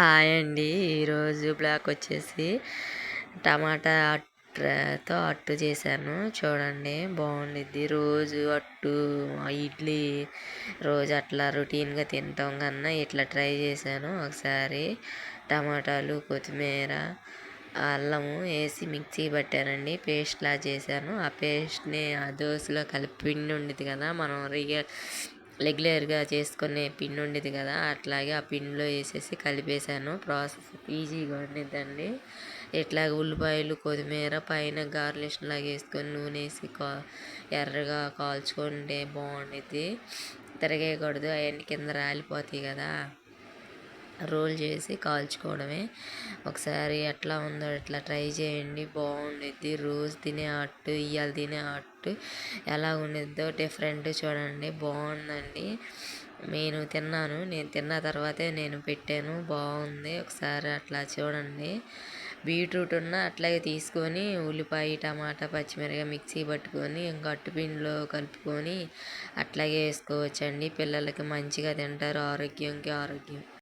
Hi అండి. ఈరోజు black వచ్చేసి టమాటా అట్టతో అట్టు చేశాను. చూడండి బాగుండిద్ది. రోజు అట్టు ఇడ్లీ రోజు అట్లా రొటీన్గా తింటాం కన్నా ఇట్లా ట్రై చేశాను. ఒకసారి టమాటాలు కొత్తిమీర అల్లము వేసి మిక్సీ పట్టానండి. పేస్ట్లా చేశాను. ఆ పేస్ట్ని ఆ దోశలో కలిపి పిండి ఉండేది కదా మనం రియల్ రెగ్యులర్గా చేసుకునే పిన్ ఉండేది కదా అట్లాగే ఆ పిన్లో వేసేసి కలిపేసాను ప్రాసెస్ ఈజీగా ఉండిద్దండి. ఇట్లా ఉల్లిపాయలు కొత్తిమీర పైన గార్లిష్ లాగా వేసుకొని నూనె వేసి కా ఎర్రగా కాల్చుకుంటే బాగుండిద్ది. తిరగేయకూడదు అవన్నీ కింద రాలిపోతాయి కదా. రోల్ చేసి కాల్చుకోవడమే. ఒకసారి ఎట్లా ఉందో అట్లా ట్రై చేయండి. బాగుండిద్ది. రోజు తినే అట్టు ఇవాళ తినే అట్టు ఎలా ఉండిద్దో డిఫరెంట్ చూడండి. బాగుందండి. నేను తిన్నాను. నేను తిన్న తర్వాతే నేను పెట్టాను. బాగుంది. ఒకసారి అట్లా చూడండి. బీట్రూట్ ఉన్న అట్లాగే తీసుకొని ఉల్లిపాయ టమాటా పచ్చిమిరపకాయ మిక్సీ పట్టుకొని ఇంకా అట్టుపిండిలో కలుపుకొని అట్లాగే వేసుకోవచ్చండి. పిల్లలకి మంచిగా తింటారు. ఆరోగ్యంకి ఆరోగ్యం.